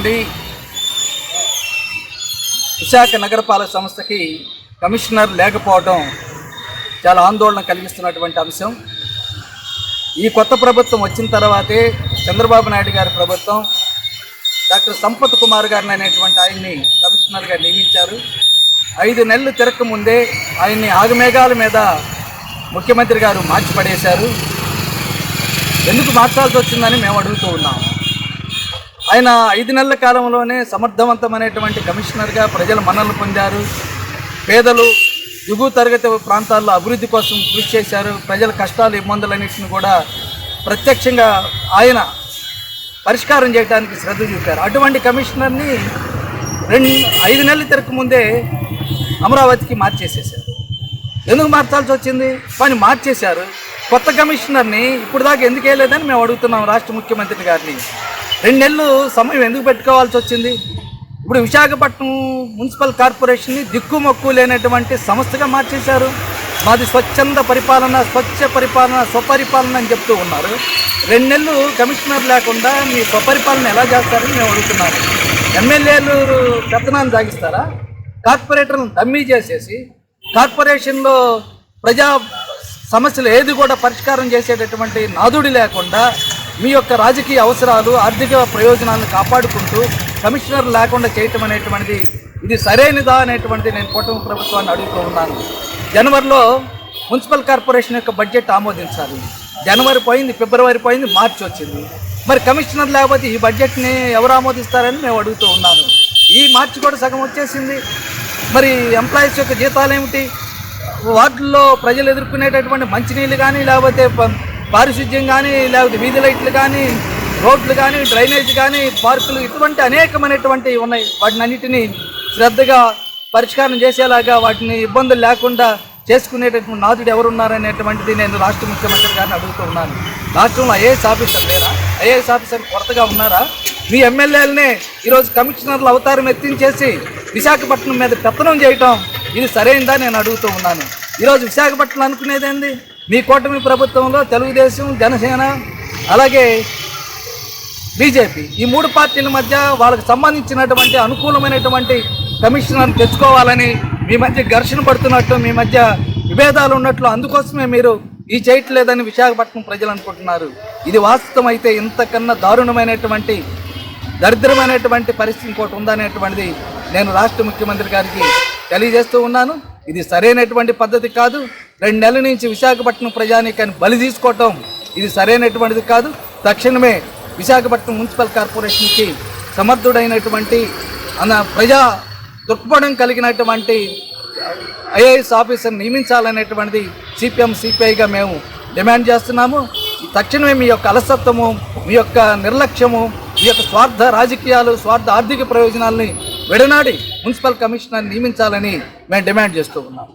నుండి విశాఖ నగరపాలక సంస్థకి కమిషనర్ లేకపోవడం చాలా ఆందోళన కలిగిస్తున్నటువంటి అంశం. ఈ కొత్త ప్రభుత్వం వచ్చిన తర్వాతే చంద్రబాబు నాయుడు గారి ప్రభుత్వం డాక్టర్ సంపత్ కుమార్ గారిని అనేటువంటి ఆయన్ని కమిషనర్గా నియమించారు. ఐదు నెలలు తిరక్క ముందే ఆయన్ని ఆగమేఘాల మీద ముఖ్యమంత్రి గారు మార్చి పడేశారు. ఎందుకు మార్చాల్సి వచ్చిందని మేము అడుగుతూ ఉన్నాము ఆయన ఐదు నెలల కాలంలోనే సమర్థవంతమైనటువంటి కమిషనర్గా ప్రజల మన్నలు పొందారు. పేదలు దిగువ తరగతి ప్రాంతాల్లో అభివృద్ధి కోసం కృషి చేశారు. ప్రజల కష్టాలు ఇబ్బందులన్నింటిని కూడా ప్రత్యక్షంగా ఆయన పరిష్కారం చేయడానికి శ్రద్ధ చూపారు. అటువంటి కమిషనర్ని రెండు ఐదు నెలల తిరక ముందే అమరావతికి మార్చేసేసారు ఎందుకు మార్చాల్సి వచ్చింది? పని మార్చేశారు. కొత్త కమిషనర్ని ఇప్పుడు దాకా ఎందుకు వేయలేదని మేము అడుగుతున్నాం రాష్ట్ర ముఖ్యమంత్రి గారిని. రెండు నెలలు సమయం ఎందుకు పెట్టుకోవాల్సి వచ్చింది? ఇప్పుడు విశాఖపట్నం మున్సిపల్ కార్పొరేషన్ని దిక్కుమొక్కు లేనటువంటి సంస్థగా మార్చేశారు. మాది స్వచ్ఛంద పరిపాలన స్వచ్ఛ పరిపాలన స్వపరిపాలన అని చెప్తూ ఉన్నారు. రెండు నెలలు కమిషనర్ లేకుండా మీ స్వపరిపాలన ఎలా చేస్తారని మేము అడుగుతున్నాము. ఎమ్మెల్యేలు పెత్తనాన్ని సాగిస్తారా? కార్పొరేటర్లను దమ్మీ చేసేసి కార్పొరేషన్లో ప్రజా సమస్యలు ఏది కూడా పరిష్కారం చేసేటటువంటి నాదుడి లేకుండా మీ యొక్క రాజకీయ అవసరాలు ఆర్థిక ప్రయోజనాలను కాపాడుకుంటూ కమిషనర్ లేకుండా చేయటం అనేటువంటిది ఇది సరైనదా అనేటువంటిది నేను కూటమి ప్రభుత్వాన్ని అడుగుతూ ఉన్నాను. జనవరిలో మున్సిపల్ కార్పొరేషన్ యొక్క బడ్జెట్ ఆమోదించాలి. జనవరి పోయింది ఫిబ్రవరి పోయింది మార్చి వచ్చింది. మరి కమిషనర్ లేకపోతే ఈ బడ్జెట్ని ఎవరు ఆమోదిస్తారని మేము అడుగుతూ ఉన్నాను. ఈ మార్చి కూడా సగం వచ్చేసింది. మరి ఎంప్లాయీస్ యొక్క జీతాలు ఏమిటి? వార్డుల్లో ప్రజలు ఎదుర్కొనేటటువంటి మంచినీళ్ళు కానీ లేకపోతే పారిశుధ్యం పారిశుద్ధ్యం కానీ లేకపోతే వీధి లైట్లు కానీ రోడ్లు కానీ డ్రైనేజ్ కానీ పార్కులు ఇటువంటి అనేకమైనటువంటి ఉన్నాయి. వాటిని అన్నిటినీ శ్రద్ధగా పరిష్కారం చేసేలాగా వాటిని ఇబ్బందులు లేకుండా చేసుకునేటటువంటి నాదుడు ఎవరున్నారనేటువంటిది నేను రాష్ట్ర ముఖ్యమంత్రి గారిని అడుగుతూ ఉన్నాను. రాష్ట్రంలో ఐఏఎస్ ఆఫీసర్ లేరా? ఐఏఎస్ ఆఫీసర్ కొరతగా ఉన్నారా? మీ ఎమ్మెల్యేలనే ఈరోజు కమిషనర్ల అవతారం ఎత్తించేసి విశాఖపట్నం మీద పెత్తనం చేయటం ఇది సరైందా? నేను అడుగుతూ ఉన్నాను. ఈరోజు విశాఖపట్నం అనుకునేది ఏంది? మీ కూటమి ప్రభుత్వంలో తెలుగుదేశం జనసేన అలాగే బీజేపీ ఈ మూడు పార్టీల మధ్య వాళ్ళకి సంబంధించినటువంటి అనుకూలమైనటువంటి కమిషనర్ తెచ్చుకోవాలని మీ మధ్య ఘర్షణ పడుతున్నట్టు మీ మధ్య విభేదాలు ఉన్నట్లు అందుకోసమే మీరు ఈ చేయట్లేదని విశాఖపట్నం ప్రజలు అనుకుంటున్నారు. ఇది వాస్తవం అయితే ఇంతకన్నా దారుణమైనటువంటి దరిద్రమైనటువంటి పరిస్థితి ఇంకోటి ఉందనేటువంటిది నేను రాష్ట్ర ముఖ్యమంత్రి గారికి తెలియజేస్తూ ఉన్నాను. ఇది సరైనటువంటి పద్ధతి కాదు. రెండు నెలల నుంచి విశాఖపట్నం ప్రజానీకాన్ని బలి తీసుకోవటం ఇది సరైనటువంటిది కాదు. తక్షణమే విశాఖపట్నం మున్సిపల్ కార్పొరేషన్కి సమర్థుడైనటువంటి అన్న ప్రజా దృక్పథం కలిగినటువంటి ఐఏఎస్ ఆఫీసర్ నియమించాలనేటువంటిది సిపిఎం సిపిఐగా మేము డిమాండ్ చేస్తున్నాము. తక్షణమే మీ యొక్క అలసత్వము మీ యొక్క నిర్లక్ష్యము మీ యొక్క స్వార్థ రాజకీయాలు స్వార్థ ఆర్థిక ప్రయోజనాల్ని విడనాడి మున్సిపల్ కమిషనర్ నియమించాలని మేము డిమాండ్ చేస్తూ ఉన్నాము.